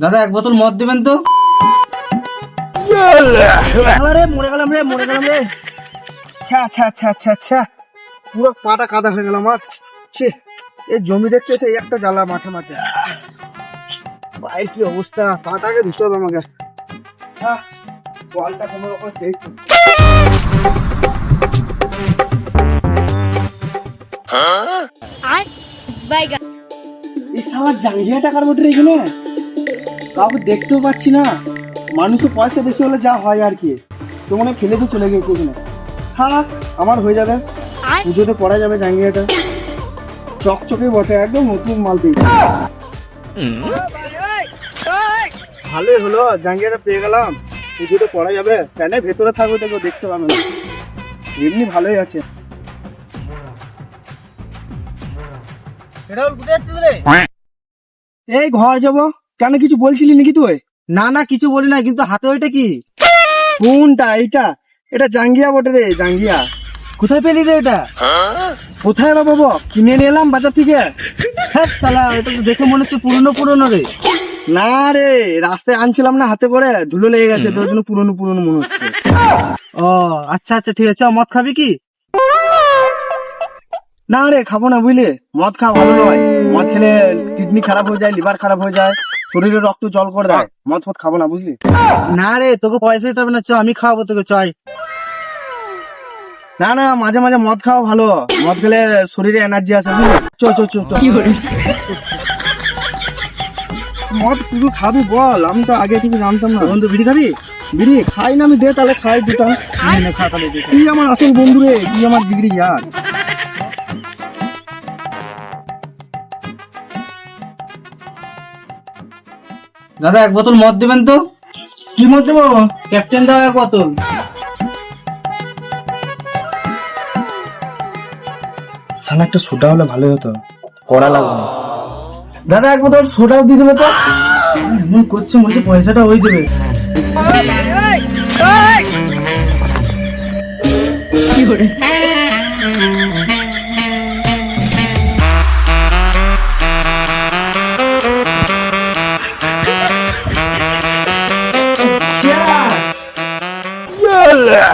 দাদা এক বোতল মদ দেবেন তো? রে মরে গেলাম রে মরে গেলাম রে। পুরো পাটা কাদা হয়ে গেল আমার। ছি এই জমি দেখতে এসে এই একটা জ্বালা মাঠে মাঠে। ভাইয়ের কি অবস্থা? পাটাকে ধুতে হবে আমাকে। বলটা কোনো রকম এই সালা জাঙ্গিয়া টাকার এখানে কাউকে দেখতেও পাচ্ছি না। মানুষের পয়সা বেশি হলে যা হয় আর কি। তো মনে ফেলে দিয়ে চলে গেছে এখানে। হ্যাঁ আমার হয়ে যাবে। পুজোতে পড়া যাবে জাঙ্গিয়াটা। চকচকে বটে একদম নতুন মাল পেয়েছি। ভালোই হলো জাঙ্গিয়াটা পেয়ে গেলাম। পুজোতে পড়া যাবে। প্যানের ভেতরে থাকবে তো দেখতে পাবে না। এমনি ভালোই আছে। এই ঘর যাব। কেন কিছু বলছিলি নাকি তুই না না, কিছু বলি না, কিন্তু হাতে ওইটা কি? কোনটা? এইটা? এটা জাঙ্গিয়া বটে রে, জাঙ্গিয়া। কোথায় পেলি রে এটা? কোথায় বা বাবু? কিনে নিয়ে এলাম বাজার থেকে। হ্যাঁ শালা, এটা তো দেখে মনে হচ্ছে পুরনো পুরনো রে। না রে, রাস্তায় আনছিলাম না হাতে করে ধুলো লেগে গেছে, তোর জন্য পুরনো পুরনো মনে হচ্ছে। ও আচ্ছা আচ্ছা ঠিক আছে মদ খাবি কি? না রে, খাব না, বুঝলি? মদ খাওয়া ভালো নয়। মদ খেলে কিডনি খারাপ হয়ে যায়, লিভার খারাপ হয়ে যায়। শরীরে রক্ত জল করে দেয়। মদ ফদ খাব না বুঝলি? না রে তোকে পয়সা দিতে হবে না চ আমি খাওয়াবো তোকে চয় না না মাঝে মাঝে মদ খাওয়া ভালো। মদ খেলে শরীরে এনার্জি আসে বুঝলি? চ চ চ চ। মদ তুই খাবি বল। আমি তো আগে থেকে জানতাম না। বন্ধু বিড়ি খাবি? বিড়ি খাই না আমি দে তাহলে খাই দুটা নে, খা তাহলে দে। তুই আমার আসল বন্ধু রে তুই আমার জিগরি ইয়ার দাদা এক বোতল মদ দেবেন তো? কি মদ দেবো? ক্যাপ্টেন দাও এক বোতল। শালা একটা সোডা হলে ভালো হতো। কড়া লাগবে না। দাদা এক বোতল সোডাও দিয়ে দেবে তো? এমন করছে মনে হচ্ছে পয়সাটা ওই দেবে। বন্ধু চল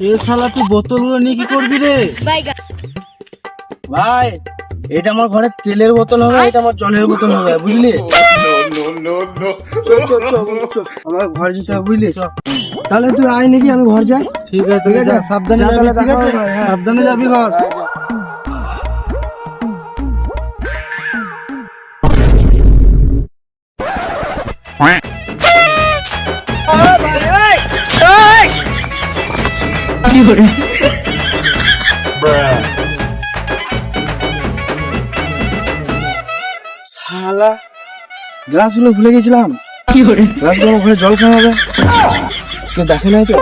এ শালা তুই বোতলগুলো নিয়ে কি করবি রে? ভাই এটা আমার ঘরে তেলের বোতল হবে এটা আমার জলের বোতল হবে বুঝলি? চল, চল, চল, আমার ঘরে যেতে হবে বুঝলি? তাহলে তুই আয় নাকি আমি ঘর যাই। ঠিক আছে ঠিক আছে? সাবধানে যাবি ঠিক আছে? হ্যাঁ। সাবধানে যাবি ঘর। শালা গ্লাসগুলো ভুলে গেছিলাম। গ্লাসগুলো ভুলে জল খাওয়া হবে। কেউ দেখে নাই তো?